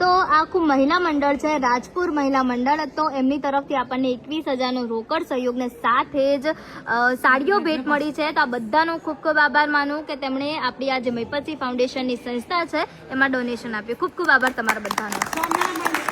તો આખું મહિલા મંડળ છે, રાજપુર મહિલા મંડળ. તો એમની તરફથી આપણને એકવીસ હજારનો રોકડ સહયોગને સાથે જ સાડીઓ ભેટ મળી છે. તો આ બધાનો ખૂબ ખૂબ આભાર માનું કે તેમણે આપણી આ જે મૈપતસિંહ ફાઉન્ડેશનની સંસ્થા છે, એમાં ડોનેશન આપ્યું. ખૂબ ખૂબ આભાર તમારા બધાનો.